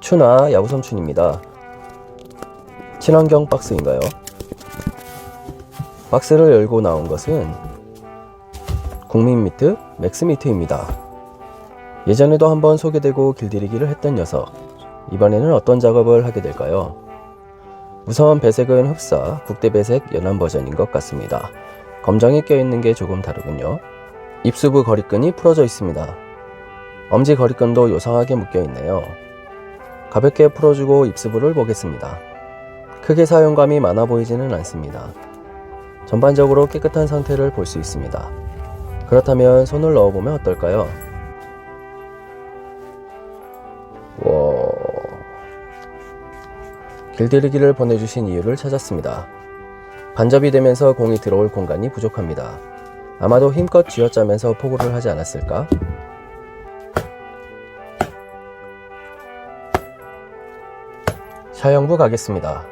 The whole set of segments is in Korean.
추나 야구삼촌입니다. 친환경 박스인가요? 박스를 열고 나온 것은 국민미트 맥스미트입니다. 예전에도 한번 소개되고 길들이기를 했던 녀석. 이번에는 어떤 작업을 하게 될까요? 우선 배색은 흡사 국대배색 연한 버전인 것 같습니다. 검정이 껴있는 게 조금 다르군요. 입수부 거리끈이 풀어져 있습니다. 엄지 거리끈도 요상하게 묶여 있네요. 가볍게 풀어주고 입수부를 보겠습니다. 크게 사용감이 많아 보이지는 않습니다. 전반적으로 깨끗한 상태를 볼 수 있습니다. 그렇다면 손을 넣어보면 어떨까요? 와... 길들이기를 보내주신 이유를 찾았습니다. 반접이 되면서 공이 들어올 공간이 부족합니다. 아마도 힘껏 쥐어짜면서 포구를 하지 않았을까? 샤영부 가겠습니다.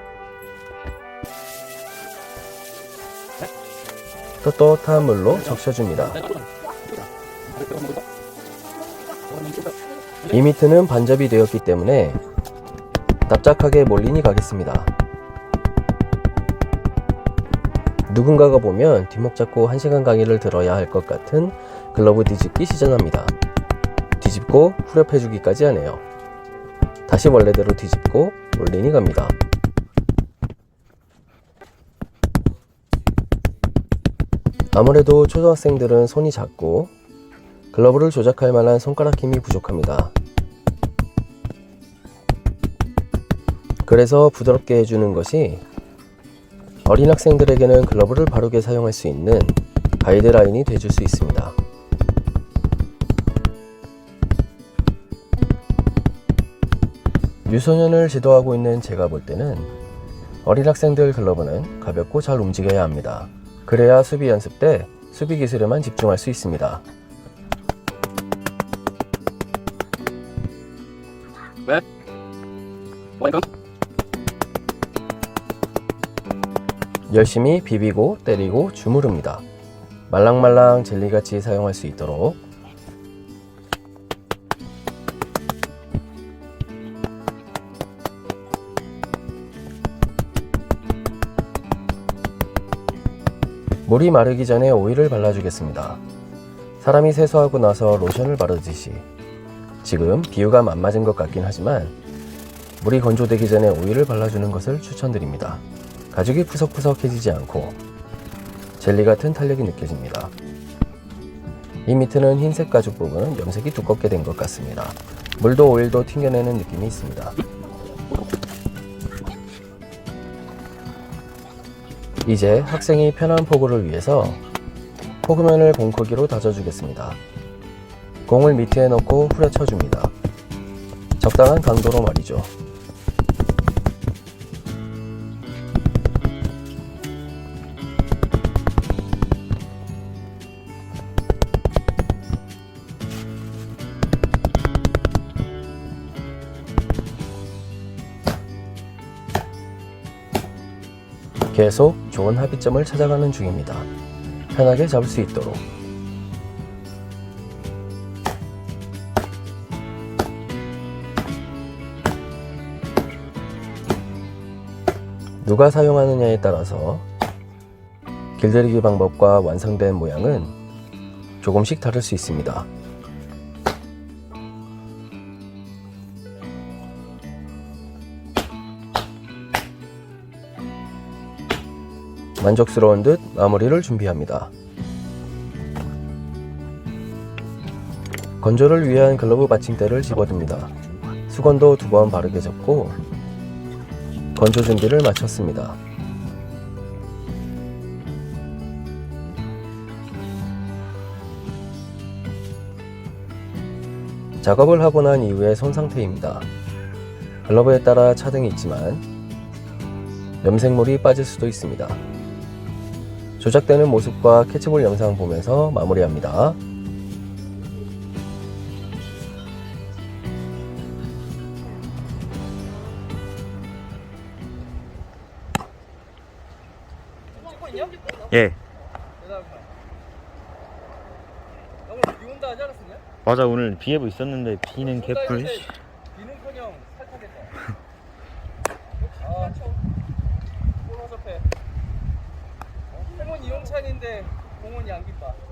떳떳한 물로 적셔줍니다. 이 미트는 반접이 되었기 때문에 납작하게 몰린이 가겠습니다. 누군가가 보면 뒷목 잡고 1시간 강의를 들어야 할 것 같은 글러브 뒤집기 시전합니다. 뒤집고 후렵해주기까지 하네요. 다시 원래대로 뒤집고 몰린이 갑니다. 아무래도 초등학생들은 손이 작고 글러브를 조작할 만한 손가락 힘이 부족합니다. 그래서 부드럽게 해주는 것이 어린 학생들에게는 글러브를 바르게 사용할 수 있는 가이드라인이 돼줄 수 있습니다. 유소년을 지도하고 있는 제가 볼 때는 어린 학생들 글러브는 가볍고 잘 움직여야 합니다. 그래야 수비 연습 때 수비 기술에만 집중할 수 있습니다. 왜? 뭐니까? 열심히 비비고 때리고 주무릅니다. 말랑말랑 젤리같이 사용할 수 있도록 물이 마르기 전에 오일을 발라주겠습니다. 사람이 세수하고 나서 로션을 바르듯이 지금 비유가 안 맞은 것 같긴 하지만 물이 건조되기 전에 오일을 발라주는 것을 추천드립니다. 가죽이 푸석푸석해지지 않고 젤리 같은 탄력이 느껴집니다. 이 미트는 흰색 가죽 부분은 염색이 두껍게 된 것 같습니다. 물도 오일도 튕겨내는 느낌이 있습니다. 이제 학생이 편한 포구를 위해서 포구면을 공 크기로 다져주겠습니다. 공을 밑에 넣고 후려쳐줍니다. 적당한 강도로 말이죠. 계속 좋은 합의점을 찾아가는 중입니다. 편하게 잡을 수 있도록. 누가 사용하느냐에 따라서 길들이기 방법과 완성된 모양은 조금씩 다를 수 있습니다. 만족스러운 듯 마무리를 준비합니다. 건조를 위한 글러브 받침대를 집어듭니다. 수건도 두 번 바르게 접고 건조 준비를 마쳤습니다. 작업을 하고 난 이후의 손 상태입니다. 글러브에 따라 차등이 있지만 염색물이 빠질 수도 있습니다. 조작되는 모습과 캐치볼 영상 보면서 마무리합니다. 예. 맞아 오늘 비 예보 있었는데 비는 개뿔. 비는커녕 살짝에 아, 볼 허접해. 이용찬인데 공은 양기빠.